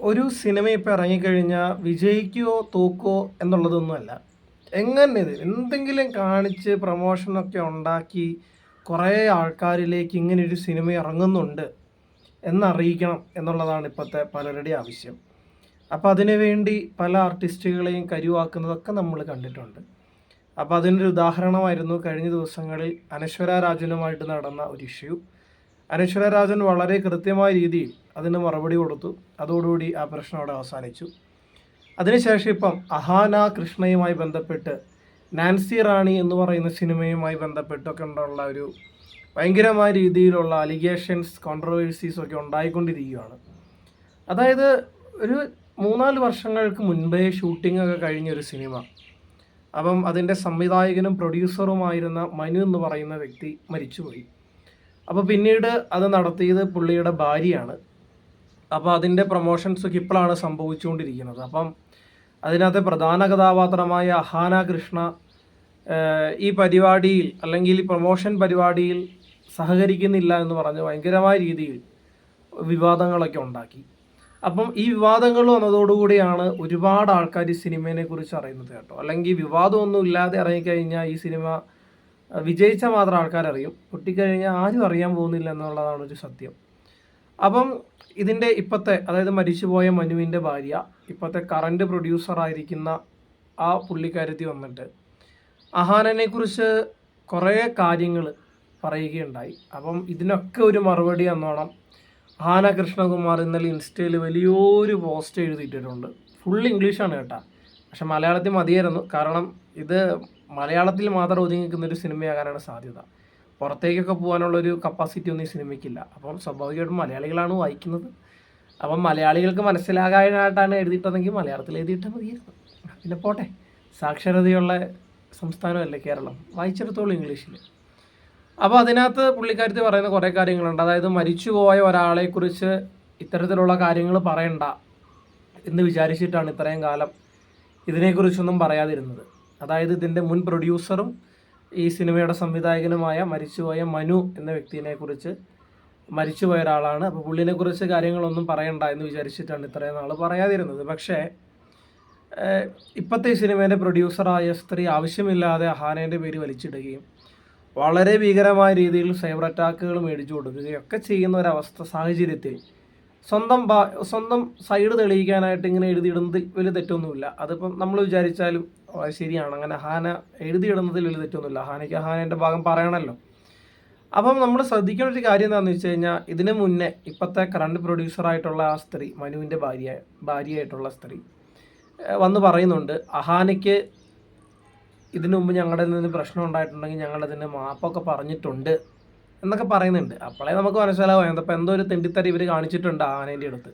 ഒരു സിനിമ ഇപ്പോൾ ഇറങ്ങിക്കഴിഞ്ഞാൽ വിജയിക്കുകയോ തോക്കോ എന്നുള്ളതൊന്നുമല്ല. എങ്ങനെ ഇത് എന്തെങ്കിലും കാണിച്ച് പ്രൊമോഷനൊക്കെ ഉണ്ടാക്കി കുറേ ആൾക്കാരിലേക്ക് ഇങ്ങനെ ഒരു സിനിമ ഇറങ്ങുന്നുണ്ട് എന്നറിയിക്കണം എന്നുള്ളതാണ് ഇപ്പോഴത്തെ പലരുടെ ആവശ്യം. അപ്പോൾ അതിനു വേണ്ടി പല ആർട്ടിസ്റ്റുകളെയും കരുവാക്കുന്നതൊക്കെ നമ്മൾ കണ്ടിട്ടുണ്ട്. അപ്പോൾ അതിനൊരു ഉദാഹരണമായിരുന്നു കഴിഞ്ഞ ദിവസങ്ങളിൽ അനശ്വര രാജനുമായിട്ട് നടന്ന ഒരു ഇഷ്യൂ. അനശ്വര രാജൻ വളരെ കൃത്യമായ രീതിയിൽ അതിന് മറുപടി കൊടുത്തു. അതോടുകൂടി ആ പ്രശ്നം അവിടെ അവസാനിച്ചു. അതിനുശേഷം ഇപ്പം അഹാന കൃഷ്ണയുമായി ബന്ധപ്പെട്ട് നാൻസി റാണി എന്ന് പറയുന്ന സിനിമയുമായി ബന്ധപ്പെട്ടൊക്കെ ഉള്ള ഒരു ഭയങ്കരമായ രീതിയിലുള്ള അലിഗേഷൻസ് കോൺട്രവേഴ്സീസ് ഒക്കെ ഉണ്ടായിക്കൊണ്ടിരിക്കുകയാണ്. അതായത് ഒരു മൂന്നാൽ വർഷങ്ങൾക്ക് മുൻപേ ഷൂട്ടിംഗ് ഒക്കെ കഴിഞ്ഞ ഒരു സിനിമ. അപ്പം അതിന്റെ സംവിധായകനും പ്രൊഡ്യൂസറുമായിരുന്ന മനു എന്ന് പറയുന്ന വ്യക്തി മരിച്ചുപോയി. അപ്പോൾ പിന്നീട് അത് നടത്തിയത് പുള്ളിയുടെ ഭാര്യയാണ്. അപ്പോൾ അതിന്റെ പ്രൊമോഷൻസ് ഒക്കെ ഇപ്പോഴാണ് സംഭവിച്ചുകൊണ്ടിരിക്കുന്നത്. അപ്പം അതിനകത്തെ പ്രധാന കഥാപാത്രമായ അഹാന കൃഷ്ണ ഈ പരിപാടിയിൽ അല്ലെങ്കിൽ ഈ പ്രൊമോഷൻ പരിപാടിയിൽ സഹകരിക്കുന്നില്ല എന്ന് പറഞ്ഞ് ഭയങ്കരമായ രീതിയിൽ വിവാദങ്ങളൊക്കെ ഉണ്ടാക്കി. അപ്പം ഈ വിവാദങ്ങൾ വന്നതോടുകൂടിയാണ് ഒരുപാട് ആൾക്കാർ ഈ സിനിമയെ കുറിച്ച് അറിയുന്നത് കേട്ടോ. അല്ലെങ്കിൽ വിവാദമൊന്നും ഇല്ലാതെ ഇറങ്ങിക്കഴിഞ്ഞാൽ ഈ സിനിമ വിജയിച്ച മാത്രം ആൾക്കാരറിയും. പൊട്ടിക്കഴിഞ്ഞാൽ ആരും അറിയാൻ പോകുന്നില്ല എന്നുള്ളതാണ് ഒരു സത്യം. അപ്പം ഇതിന്റെ ഇപ്പോഴത്തെ അതായത് മരിച്ചുപോയ മനുവിന്റെ ഭാര്യ ഇപ്പോഴത്തെ കറണ്ട് പ്രൊഡ്യൂസറായിരിക്കുന്ന ആ പുള്ളിക്കാരത്തി വന്നിട്ട് അഹാനനെ കുറിച്ച് കുറേ കാര്യങ്ങൾ പറയുകയുണ്ടായി. അപ്പം ഇതിനൊക്കെ ഒരു മറുപടി എന്നോണം അഹാന കൃഷ്ണകുമാർ ഇന്നലെ ഇൻസ്റ്റയിൽ വലിയൊരു പോസ്റ്റ് എഴുതിയിട്ടിട്ടുണ്ട്. ഫുൾ ഇംഗ്ലീഷാണ് കേട്ടാ. പക്ഷെ മലയാളത്തിൽ മതിയായിരുന്നു. കാരണം ഇത് മലയാളത്തിൽ മാത്രം ഒതുങ്ങി നിൽക്കുന്ന ഒരു സിനിമയാകാനാണ് സാധ്യത. പുറത്തേക്കൊക്കെ പോകാനുള്ളൊരു കപ്പാസിറ്റി ഒന്നും ഈ സിനിമയ്ക്കില്ല. അപ്പം സ്വാഭാവികമായിട്ടും മലയാളികളാണ് വായിക്കുന്നത്. അപ്പം മലയാളികൾക്ക് മനസ്സിലാകാനായിട്ടാണ് എഴുതിയിട്ടതെങ്കിൽ മലയാളത്തിൽ എഴുതിയിട്ടാൽ മതിയായിരുന്നു. പിന്നെ പോട്ടെ സാക്ഷരതയുള്ള സംസ്ഥാനമല്ലേ കേരളം? വായിച്ചെടുത്തോളൂ ഇംഗ്ലീഷിൽ. അപ്പോൾ അതിനകത്ത് പുള്ളിക്കാരത്തി പറയുന്ന കുറേ കാര്യങ്ങളുണ്ട്. അതായത് മരിച്ചുപോയ ഒരാളെക്കുറിച്ച് ഇത്തരത്തിലുള്ള കാര്യങ്ങൾ പറയണ്ട എന്ന് വിചാരിച്ചിട്ടാണ് ഇത്രയും കാലം ഇതിനെക്കുറിച്ചൊന്നും പറയാതിരുന്നത്. അതായത് ഇതിന്റെ മുൻ പ്രൊഡ്യൂസറും ഈ സിനിമയുടെ സംവിധായകനുമായ മരിച്ചുപോയ മനു എന്ന വ്യക്തിനെ കുറിച്ച് മരിച്ചുപോയ ഒരാളാണ്. അപ്പോൾ പുള്ളിനെ കുറിച്ച് കാര്യങ്ങളൊന്നും പറയണ്ട എന്ന് വിചാരിച്ചിട്ടാണ് ഇത്രയും നാൾ പറയാതിരുന്നത്. പക്ഷേ ഇപ്പോഴത്തെ സിനിമേന്റെ പ്രൊഡ്യൂസറായ സ്ത്രീ ആവശ്യമില്ലാതെ അഹാനേന്റെ പേര് വലിച്ചിടുകയും വളരെ ഭീകരമായ രീതിയിൽ സൈബർ അറ്റാക്കുകൾ മേടിച്ചു കൊടുക്കുകയും ഒക്കെ ചെയ്യുന്ന ഒരവസ്ഥ സാഹചര്യത്തിൽ സ്വന്തം സ്വന്തം സൈഡ് തെളിയിക്കാനായിട്ട് ഇങ്ങനെ എഴുതിയിടുന്നതിൽ വലിയ തെറ്റൊന്നുമില്ല. അതിപ്പം നമ്മൾ വിചാരിച്ചാലും "ഓ, അത് ശരിയാണ്. അങ്ങനെ ഹാന എഴുതിയിടുന്നതിൽ വലിയ തെറ്റൊന്നുമില്ല. ഹാനയ്ക്ക് ഹാനേന്റെ ഭാഗം പറയണമല്ലോ. അപ്പം നമ്മൾ ശ്രദ്ധിക്കേണ്ട ഒരു കാര്യം എന്താണെന്ന് വെച്ച് കഴിഞ്ഞാൽ ഇതിന് മുന്നേ ഇപ്പോഴത്തെ കറണ്ട് പ്രൊഡ്യൂസറായിട്ടുള്ള ആ സ്ത്രീ മനുവിന്റെ ഭാര്യ ഭാര്യയായിട്ടുള്ള സ്ത്രീ വന്ന് പറയുന്നുണ്ട് അഹാനയ്ക്ക് ഇതിനു മുമ്പ് ഞങ്ങളുടെ നിന്ന് പ്രശ്നം ഉണ്ടായിട്ടുണ്ടെങ്കിൽ ഞങ്ങളതിന് മാപ്പൊക്കെ പറഞ്ഞിട്ടുണ്ട് എന്നൊക്കെ പറയുന്നുണ്ട്. അപ്പോഴേ നമുക്ക് മനസ്സിലാവും. എന്തപ്പോൾ എന്തോ ഒരു തെണ്ടിത്തരി ഇവർ കാണിച്ചിട്ടുണ്ട് അഹാനേന്റെ അടുത്ത്.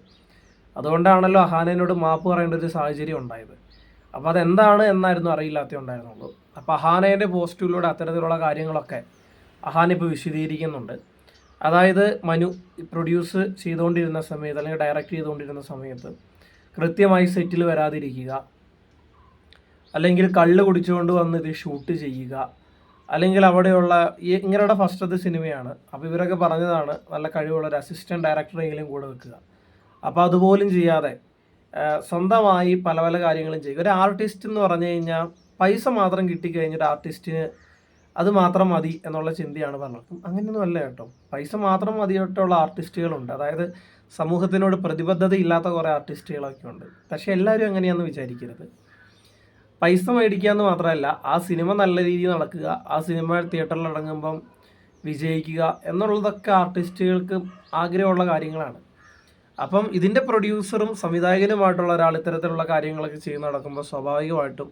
അതുകൊണ്ടാണല്ലോ അഹാനേനോട് മാപ്പ് പറയേണ്ട ഒരു സാഹചര്യം ഉണ്ടായത്. അപ്പോൾ അതെന്താണ് എന്നായിരുന്നു അറിയില്ലാത്തേ ഉണ്ടായിരുന്നുള്ളൂ അപ്പോൾ അഹാനേന്റെ പോസ്റ്റിലൂടെ അത്തരത്തിലുള്ള കാര്യങ്ങളൊക്കെ അഹാൻ ഇപ്പോൾ വിശദീകരിക്കുന്നുണ്ട്. അതായത് മനു പ്രൊഡ്യൂസ് ചെയ്തുകൊണ്ടിരുന്ന സമയത്ത് അല്ലെങ്കിൽ ഡയറക്റ്റ് ചെയ്തുകൊണ്ടിരുന്ന സമയത്ത് കൃത്യമായി സെറ്റിൽ വരാതിരിക്കുക. അല്ലെങ്കിൽ കള്ള് കുടിച്ചുകൊണ്ട് വന്ന് ഇത് ഷൂട്ട് ചെയ്യുക. അല്ലെങ്കിൽ അവിടെയുള്ള ഇങ്ങനെയുള്ള ഫസ്റ്റ് ഫസ്റ്റത്തെ സിനിമയാണ്. അപ്പോൾ ഇവരൊക്കെ പറഞ്ഞതാണ് നല്ല കഴിവുള്ള ഒരു അസിസ്റ്റന്റ് ഡയറക്ടറെങ്കിലും കൂടെ വെക്കുക. അപ്പോൾ അതുപോലും ചെയ്യാതെ സ്വന്തമായി പല പല കാര്യങ്ങളും ചെയ്യുക ഒരു ആർട്ടിസ്റ്റ് എന്ന് പറഞ്ഞു കഴിഞ്ഞാൽ പൈസ മാത്രം കിട്ടിക്കഴിഞ്ഞ ഒരു ആർട്ടിസ്റ്റിന് അത് മാത്രം മതി എന്നുള്ള ചിന്തയാണ് പറഞ്ഞത്. അങ്ങനെയൊന്നും അല്ല കേട്ടോ. പൈസ മാത്രം മതിയായിട്ടുള്ള ആർട്ടിസ്റ്റുകളുണ്ട് അതായത് സമൂഹത്തിനോട് പ്രതിബദ്ധത ഇല്ലാത്ത കുറേ ആർട്ടിസ്റ്റുകളൊക്കെ ഉണ്ട്. പക്ഷെ എല്ലാവരും അങ്ങനെയാണെന്ന് വിചാരിക്കരുത്. പൈസ മേടിക്കുക എന്ന് മാത്രമല്ല ആ സിനിമ നല്ല രീതിയിൽ നടക്കുക ആ സിനിമ തിയേറ്ററിൽ ഇറങ്ങുമ്പം വിജയിക്കുക എന്നുള്ളതൊക്കെ ആർട്ടിസ്റ്റുകൾക്ക് ആഗ്രഹമുള്ള കാര്യങ്ങളാണ്. അപ്പം ഇതിന്റെ പ്രൊഡ്യൂസറും സംവിധായകനുമായിട്ടുള്ള ഒരാൾ ഇത്തരത്തിലുള്ള കാര്യങ്ങളൊക്കെ ചെയ്ത് നടക്കുമ്പോൾ സ്വാഭാവികമായിട്ടും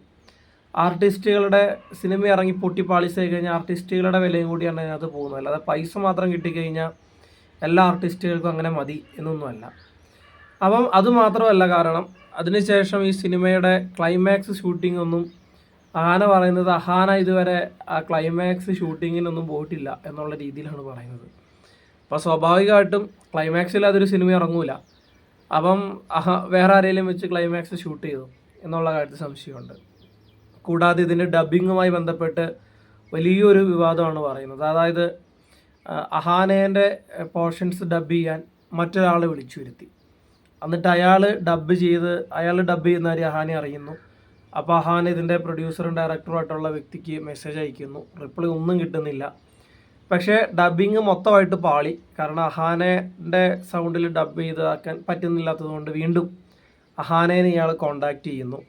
ആർട്ടിസ്റ്റുകളുടെ സിനിമ ഇറങ്ങി പൊട്ടിപ്പാളിച്ചായി കഴിഞ്ഞാൽ ആർട്ടിസ്റ്റുകളുടെ വിലയും കൂടിയാണ് അതിനകത്ത് പോകുന്നത്. അല്ലാതെ പൈസ മാത്രം കിട്ടിക്കഴിഞ്ഞാൽ എല്ലാ ആർട്ടിസ്റ്റുകൾക്കും അങ്ങനെ മതി എന്നൊന്നുമല്ല. അപ്പം അത് മാത്രമല്ല കാരണം അതിനുശേഷം ഈ സിനിമയുടെ ക്ലൈമാക്സ് ഷൂട്ടിംഗ് ഒന്നും ആന പറയുന്നത് അഹാന ഇതുവരെ ആ ക്ലൈമാക്സ് ഷൂട്ടിങ്ങിനൊന്നും പോയിട്ടില്ല എന്നുള്ള രീതിയിലാണ് പറയുന്നത്. അപ്പോൾ സ്വാഭാവികമായിട്ടും ക്ലൈമാക്സിൽ അതൊരു സിനിമ ഇറങ്ങൂല. അപ്പം വേറെ ആരെങ്കിലും വെച്ച് ക്ലൈമാക്സ് ഷൂട്ട് ചെയ്തു എന്നുള്ള കാര്യത്തിൽ സംശയമുണ്ട്. കൂടാതെ ഇതിന്റെ ഡബിങ്ങുമായി ബന്ധപ്പെട്ട് വലിയൊരു വിവാദമാണ് പറയുന്നത്. അതായത് അഹാനേന്റെ പോർഷൻസ് ഡബ് ചെയ്യാൻ മറ്റൊരാളെ വിളിച്ചു വരുത്തി എന്നിട്ട് അയാൾ ഡബ് ചെയ്ത് അയാൾ ഡബ് ചെയ്യുന്ന കാര്യം അഹാനെ അറിയുന്നു. അപ്പോൾ അഹാൻ ഇതിന്റെ പ്രൊഡ്യൂസറും ഡയറക്ടറുമായിട്ടുള്ള വ്യക്തിക്ക് മെസ്സേജ് അയക്കുന്നു. റിപ്ലൈ ഒന്നും കിട്ടുന്നില്ല. പക്ഷേ ഡബിങ് മൊത്തമായിട്ട് പാളി. കാരണം അഹാനേന്റെ സൗണ്ടിൽ ഡബ് ചെയ്താക്കാൻ പറ്റുന്നില്ലാത്തതുകൊണ്ട് വീണ്ടും അഹാനേനെ ഇയാൾ കോണ്ടാക്ട് ചെയ്യുന്നു.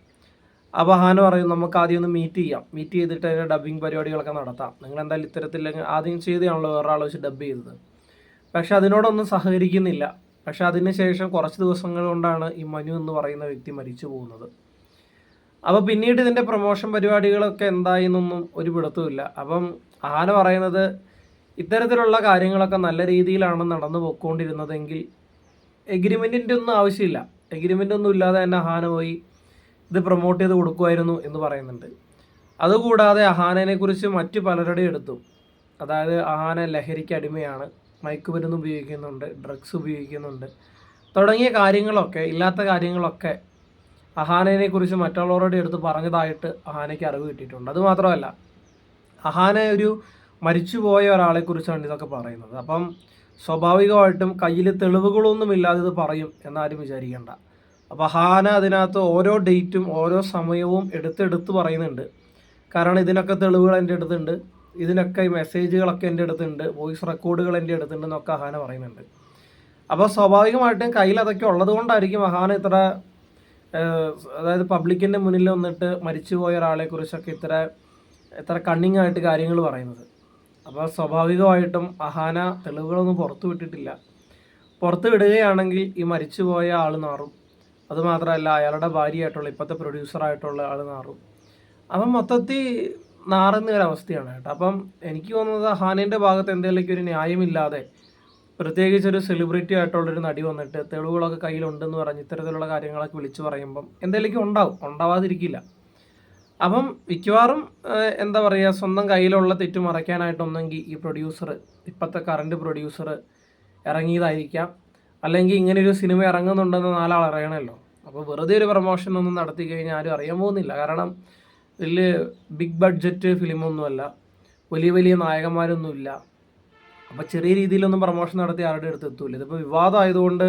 അപ്പോൾ അഹാന പറയും നമുക്ക് ആദ്യം ഒന്ന് മീറ്റ് ചെയ്യാം. മീറ്റ് ചെയ്തിട്ട് അതിന്റെ ഡബിങ് പരിപാടികളൊക്കെ നടത്താം. നിങ്ങൾ എന്തായാലും ഇത്തരത്തിൽ ആദ്യം ചെയ്തതാണല്ലോ വേറെ ആൾ വെച്ച് ഡബ് ചെയ്തത്. പക്ഷെ അതിനോടൊന്നും സഹകരിക്കുന്നില്ല. പക്ഷേ അതിന് ശേഷം കുറച്ച് ദിവസങ്ങൾ കൊണ്ടാണ് ഈ മനു എന്ന് പറയുന്ന വ്യക്തി മരിച്ചു പോകുന്നത്. അപ്പോൾ പിന്നീട് ഇതിന്റെ പ്രൊമോഷൻ പരിപാടികളൊക്കെ എന്തായി എന്നൊന്നും ഒരു പിടുത്തുമില്ല അപ്പം ആന പറയുന്നത് ഇത്തരത്തിലുള്ള കാര്യങ്ങളൊക്കെ നല്ല രീതിയിലാണ് നടന്നു പോയിക്കൊണ്ടിരുന്നതെങ്കിൽ എഗ്രിമെന്റിന്റെ ഒന്നും ആവശ്യമില്ല. എഗ്രിമെന്റ് ഒന്നും ഇല്ലാതെ തന്നെ അഹാന പോയി ഇത് പ്രൊമോട്ട് ചെയ്ത് കൊടുക്കുമായിരുന്നു എന്ന് പറയുന്നുണ്ട്. അതുകൂടാതെ അഹാനനെ കുറിച്ച് മറ്റു പലരുടെയും എടുത്തു അതായത് അഹാന ലഹരിക്ക് അടിമയാണ് മയക്കുമരുന്ന് ഉപയോഗിക്കുന്നുണ്ട് ഡ്രഗ്സ് ഉപയോഗിക്കുന്നുണ്ട് തുടങ്ങിയ കാര്യങ്ങളൊക്കെ ഇല്ലാത്ത കാര്യങ്ങളൊക്കെ അഹാനനെ കുറിച്ച് മറ്റുള്ളവരുടെ അടുത്ത് പറഞ്ഞതായിട്ട് അഹാനയ്ക്ക് അറിവ് കിട്ടിയിട്ടുണ്ട്. അതുമാത്രമല്ല അഹാന ഒരു മരിച്ചുപോയ ഒരാളെ കുറിച്ചാണ് ഇതൊക്കെ പറയുന്നത്. അപ്പം സ്വാഭാവികമായിട്ടും കയ്യിൽ തെളിവുകളൊന്നും ഇല്ലാതെ ഇത് പറയും എന്നാരും വിചാരിക്കേണ്ട. അപ്പോൾ ഹാന അതിനകത്ത് ഓരോ ഡേറ്റും ഓരോ സമയവും എടുത്തെടുത്ത് പറയുന്നുണ്ട്. കാരണം ഇതിനൊക്കെ തെളിവുകൾ എന്റെ അടുത്തുണ്ട്. ഇതിനൊക്കെ മെസ്സേജുകളൊക്കെ എന്റെ അടുത്തുണ്ട്. വോയിസ് റെക്കോർഡുകൾ എന്റെ അടുത്തുണ്ട് എന്നൊക്കെ ഹാന പറയുന്നുണ്ട്. അപ്പോൾ സ്വാഭാവികമായിട്ടും കയ്യിൽ അതൊക്കെ ഉള്ളത് കൊണ്ടായിരിക്കും അഹാന ഇത്ര അതായത് പബ്ലിക്കിന്റെ മുന്നിൽ വന്നിട്ട് മരിച്ചുപോയ ഒരാളെ കുറിച്ചൊക്കെ ഇത്ര ഇത്ര കണ്ണിങ് ആയിട്ട് കാര്യങ്ങൾ പറയുന്നത്. അപ്പോൾ സ്വാഭാവികമായിട്ടും അഹാന തെളിവുകളൊന്നും പുറത്തു വിട്ടിട്ടില്ല. പുറത്ത് വിടുകയാണെങ്കിൽ ഈ മരിച്ചുപോയ ആൾ മാറും അതുമാത്രമല്ല അയാളുടെ ഭാര്യയായിട്ടുള്ള ഇപ്പോഴത്തെ പ്രൊഡ്യൂസറായിട്ടുള്ള ആൾ മാറും അപ്പം മൊത്തത്തിൽ നാറുന്ന ഒരു അവസ്ഥയാണ് കേട്ടോ. അപ്പം എനിക്ക് തോന്നുന്നത് അഹാനേന്റെ ഭാഗത്ത് എന്തെങ്കിലുമൊക്കെ ഒരു ന്യായമില്ലാതെ പ്രത്യേകിച്ച് ഒരു സെലിബ്രിറ്റി ആയിട്ടുള്ളൊരു നടി വന്നിട്ട് തെളിവുകളൊക്കെ കയ്യിലുണ്ടെന്ന് പറഞ്ഞ് ഇത്തരത്തിലുള്ള കാര്യങ്ങളൊക്കെ വിളിച്ചു പറയുമ്പം എന്തെങ്കിലുമൊക്കെ ഉണ്ടാവും. ഉണ്ടാവാതിരിക്കില്ല. അപ്പം മിക്കവാറും എന്താ പറയുക സ്വന്തം കയ്യിലുള്ള തെറ്റ് മറയ്ക്കാനായിട്ടൊന്നെങ്കിൽ ഈ പ്രൊഡ്യൂസർ ഇപ്പോഴത്തെ കറണ്ട് പ്രൊഡ്യൂസർ ഇറങ്ങിയതായിരിക്കാം. അല്ലെങ്കിൽ ഇങ്ങനെ ഒരു സിനിമ ഇറങ്ങുന്നുണ്ടെന്ന് നാലാൾ അറിയണമല്ലോ. അപ്പോൾ വെറുതെ ഒരു പ്രൊമോഷൻ ഒന്നും നടത്തി കഴിഞ്ഞാൽ ആരും അറിയാൻ പോകുന്നില്ല. കാരണം വലിയ ബിഗ് ബഡ്ജറ്റ് ഫിലിമൊന്നുമല്ല വലിയ വലിയ നായകന്മാരൊന്നുമില്ല. അപ്പോൾ ചെറിയ രീതിയിലൊന്നും പ്രൊമോഷൻ നടത്തി ആരുടെ അടുത്ത് എത്തൂല. ഇതിപ്പോൾ വിവാദമായതുകൊണ്ട്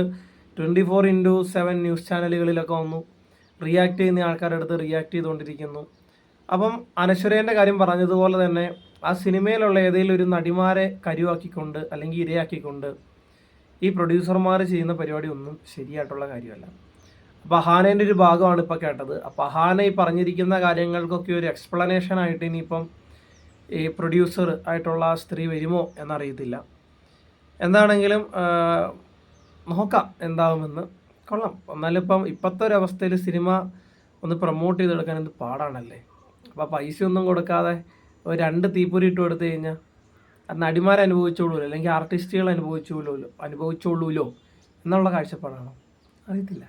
twenty four into seven news ചാനലുകളിലൊക്കെ വന്നു. റിയാക്ട് ചെയ്യുന്ന ആൾക്കാരുടെ അടുത്ത് റിയാക്ട് ചെയ്തുകൊണ്ടിരിക്കുന്നു. അപ്പം അനശ്വരേന്റെ കാര്യം പറഞ്ഞതുപോലെ തന്നെ ആ സിനിമയിലുള്ള ഏതെങ്കിലും ഒരു നടിമാരെ കരുവാക്കിക്കൊണ്ട് അല്ലെങ്കിൽ ഇരയാക്കിക്കൊണ്ട് ഈ പ്രൊഡ്യൂസർമാർ ചെയ്യുന്ന പരിപാടി ഒന്നും ശരിയായിട്ടുള്ള കാര്യമല്ല. അപ്പോൾ അഹാനേന്റെ ഒരു ഭാഗമാണ് ഇപ്പോൾ കേട്ടത്. അപ്പോൾ അഹാന ഈ പറഞ്ഞിരിക്കുന്ന കാര്യങ്ങൾക്കൊക്കെ ഒരു എക്സ്പ്ലനേഷൻ ആയിട്ട് ഇനിയിപ്പം ഈ പ്രൊഡ്യൂസർ ആയിട്ടുള്ള ആ സ്ത്രീ വരുമോ എന്നറിയത്തില്ല. എന്താണെങ്കിലും നോക്കാം എന്താവുമെന്ന്. കൊള്ളാം. എന്നാലും ഇപ്പം ഇപ്പോഴത്തെ ഒരു അവസ്ഥയിൽ സിനിമ ഒന്ന് പ്രൊമോട്ട് ചെയ്തെടുക്കാൻ എന്ത് പാടാണല്ലേ? അപ്പോൾ പൈസ ഒന്നും കൊടുക്കാതെ ഒരു രണ്ട് തീപ്പൊരി ഇട്ട് കൊടുത്തു കഴിഞ്ഞാൽ അത് നടിമാർ അനുഭവിച്ചോളൂല്ലോ അല്ലെങ്കിൽ ആർട്ടിസ്റ്റുകൾ അനുഭവിച്ചോളൂല്ലോ അനുഭവിച്ചോളൂല്ലോ എന്നുള്ള കാഴ്ചപ്പാടാണോ? അറിയത്തില്ല.